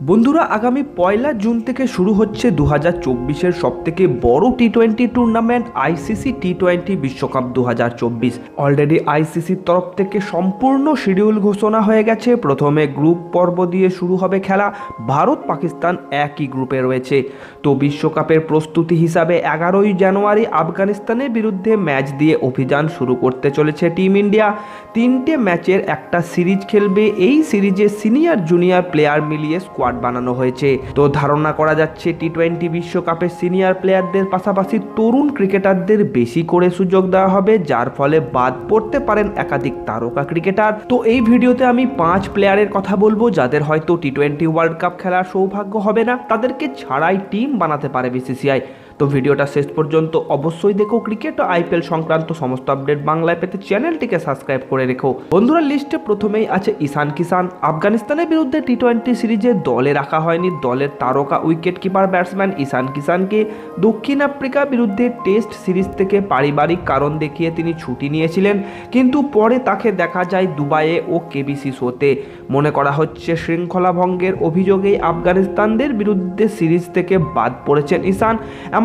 বন্ধুরা, আগামী পয়লা জুন থেকে শুরু হচ্ছে দু হাজার চব্বিশের সব থেকে বড় T twenty tournament ICC T twenty বিশ্বকাপ দু হাজার চব্বিশ অলরেডি আইসিসির তরফ থেকে সম্পূর্ণ শিডিউল ঘোষণা হয়ে গেছে। প্রথমে গ্রুপ পর্ব দিয়ে শুরু হবে খেলা। ভারত, পাকিস্তান একই গ্রুপে রয়েছে। তো বিশ্বকাপের প্রস্তুতি হিসাবে এগারোই জানুয়ারি আফগানিস্তানের বিরুদ্ধে ম্যাচ দিয়ে অভিযান শুরু করতে চলেছে টিম ইন্ডিয়া তিনটে ম্যাচের একটা সিরিজ খেলবে। এই সিরিজে সিনিয়র জুনিয়র প্লেয়ার মিলিয়ে স্কোয়াড বানানো হয়েছে। তো ধারণা করা যাচ্ছে টি টোয়েন্টি বিশ্বকাপের সিনিয়র প্লেয়ারদের পাশাপাশি তরুণ ক্রিকেটারদের বেশি করে সুযোগ দেওয়া হবে, যার ফলে বাদ পড়তে পারেন একাধিক তারকা ক্রিকেটার। তো এই ভিডিওতে আমি পাঁচ প্লেয়ারের কথা বলব, যাদের হয়তো টি টোয়েন্টি ওয়ার্ল্ড কাপ খেলার সৌভাগ্য হবে না। তাদেরকে ছাড়াই টিম বানাতে পারে বিসিসিআই তো ভিডিওটা শেষ পর্যন্ত অবশ্যই দেখো ক্রিকেট ও আইপিএল সংক্রান্ত সমস্ত আপডেট বাংলায় পেতে চ্যানেলটিকে সাবস্ক্রাইব করে রেখো। বন্ধুরা লিস্টে প্রথমেই আছে ঈশান কিষান আফগানিস্তানের বিরুদ্ধে টি টোয়েন্টি সিরিজে দলে রাখা হয়নি। দলের তারকা উইকেট কিপার ব্যাটসম্যান ঈশান কিষানকে দক্ষিণ আফ্রিকার বিরুদ্ধে টেস্ট সিরিজ থেকে পারিবারিক কারণ দেখিয়ে তিনি ছুটি নিয়েছিলেন। কিন্তু পরে তাকে দেখা যায় দুবাইয়ে ও কেবিসি শোতে। মনে করা হচ্ছে শৃঙ্খলা ভঙ্গের অভিযোগেই আফগানিস্তানদের বিরুদ্ধে সিরিজ থেকে বাদ পড়েছেন ঈশান।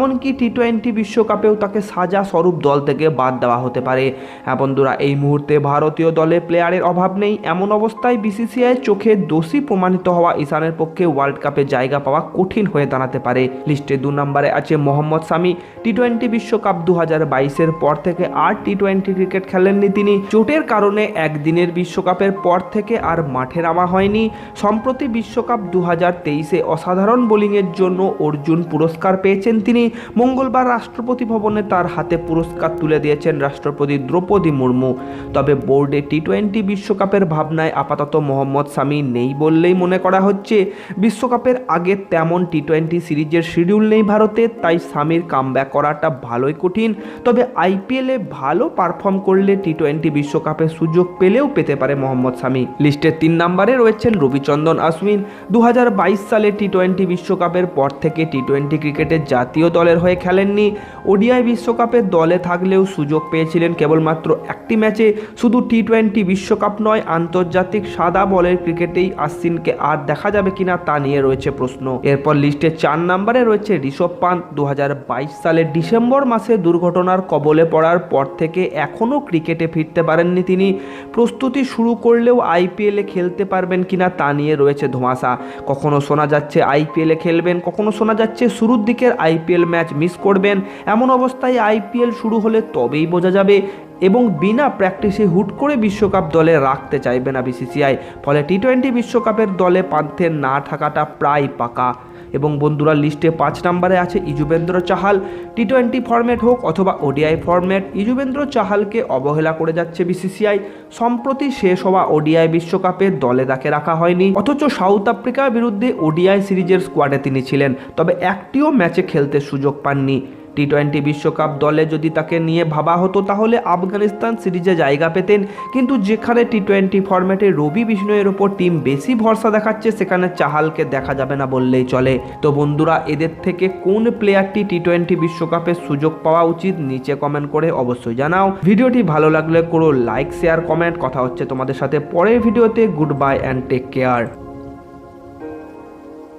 এমনকি টি টোয়েন্টি বিশ্বকাপেও তাকে সাজা স্বরূপ দল থেকে বাদ দেওয়া হতে পারে। হ্যাঁ বন্ধুরা, এই মুহূর্তে ভারতীয় দলে প্লেয়ারের অভাব নেই। এমন অবস্থায় বিসিসিআই চোখে দোষী প্রমাণিত হওয়া ঈশানের পক্ষে ওয়ার্ল্ড কাপে জায়গা পাওয়া কঠিন হয়ে দাঁড়াতে পারে। লিস্টে দু নম্বরে আছে মোহাম্মদ সামি টি টোয়েন্টি বিশ্বকাপ দু হাজার বাইশের পর থেকে আর টি টোয়েন্টি ক্রিকেট খেলেননি তিনি। চোটের কারণে একদিনের বিশ্বকাপের পর থেকে আর মাঠে নামা হয়নি। সম্প্রতি বিশ্বকাপ দু হাজার তেইশে অসাধারণ বোলিংয়ের জন্য অর্জুন পুরস্কার পেয়েছেন তিনি। মঙ্গলবার রাষ্ট্রপতি ভবনে তার হাতে পুরস্কার তুলে দিয়েছেন রাষ্ট্রপতি দ্রৌপদী মুর্মু। তবে বোর্ডে টি টোয়েন্টি বিশ্বকাপের ভাবনায় আপাতত মোহাম্মদ সামি নেই বললেই মনে করা হচ্ছে, বিশ্বকাপের আগে তেমন টি টোয়েন্টি সিরিজের শিডিউল নেই ভারতে, তাই সামির কামব্যাক করাটা ভালোই কঠিন। তবে আইপিএলে ভালো পারফর্ম করলে টি টোয়েন্টি বিশ্বকাপের সুযোগ পেলেও পেতে পারে মোহাম্মদ সামি লিস্টের তিন নম্বরে রয়েছেন রবিচন্দন আশ্বিন। দু হাজার বাইশ সালে টি টোয়েন্টি বিশ্বকাপের পর থেকে টি টোয়েন্টি ক্রিকেটের জাতীয় দলের হয়ে খেলেননি। ওডিআই বিশ্বকাপের দলে থাকলেও সুযোগ পেয়েছিলেন কেবলমাত্র একটি ম্যাচে। শুধু টি টোয়েন্টি বিশ্বকাপ নয়, আন্তর্জাতিক সাদা বলের ক্রিকেটেই আশ্বিনকে আর দেখা যাবে কিনা তা নিয়ে রয়েছে প্রশ্ন। এরপর লিস্টে চার নম্বরে রয়েছে ঋষভ পান্ত দু হাজার বাইশ সালের ডিসেম্বর মাসে দুর্ঘটনার কবলে পড়ার পর থেকে এখনও ক্রিকেটে ফিরতে পারেননি তিনি। প্রস্তুতি শুরু করলেও আইপিএলে খেলতে পারবেন কিনা তা নিয়ে রয়েছে ধোঁয়াশা। কখনো শোনা যাচ্ছে আইপিএলে খেলবেন, কখনো শোনা যাচ্ছে শুরুর দিকের আইপিএল ম্যাচ মিস করবেন। এমন অবস্থায় আইপিএল শুরু হলে তবেই বোঝা যাবে এবং বিনা প্র্যাকটিসে হুট করে বিশ্বকাপ দলে রাখতে চাইবে না বিসিসিআই। ফলে টি টোয়েন্টি বিশ্বকাপের দলে পান্থে না থাকাটা প্রায় পাকা। এবং বন্ধুরা লিস্টে পাঁচ নম্বরে আছে Yuzvendra Chahal. T twenty format হোক অথবা ওডিআই ফরম্যাট ইজুবেন্দ্র চাহালকে অবহেলা করে যাচ্ছে বিসিসিআই সম্প্রতি শেষ হওয়া ওডিআই বিশ্বকাপে দলে তাকে রাখা হয়নি। অথচ সাউথ আফ্রিকার বিরুদ্ধে ওডিআই সিরিজের স্কোয়াডে তিনি ছিলেন, তবে একটিও ম্যাচে খেলতে সুযোগ পাননি। টি টোয়েন্টি বিশ্বকাপ দলে যদি তাকে নিয়ে ভাবা হতো, তাহলে আফগানিস্তান সিরিজে জায়গা পেতেন। কিন্তু যেখানে টি টোয়েন্টি ফরম্যাটে রবি বিষ্ণয়ের ওপর টিম বেশি ভরসা দেখাচ্ছে, সেখানে চাহালকে দেখা যাবে না বললেই চলে। তো বন্ধুরা, এদের থেকে কোন প্লেয়ারটি টি টোয়েন্টি বিশ্বকাপের সুযোগ পাওয়া উচিত, নিচে কমেন্ট করে অবশ্যই জানাও। ভিডিওটি ভালো লাগলে করো লাইক শেয়ার কমেন্ট কথা হচ্ছে তোমাদের সাথে পরের ভিডিওতে। Good bye and take care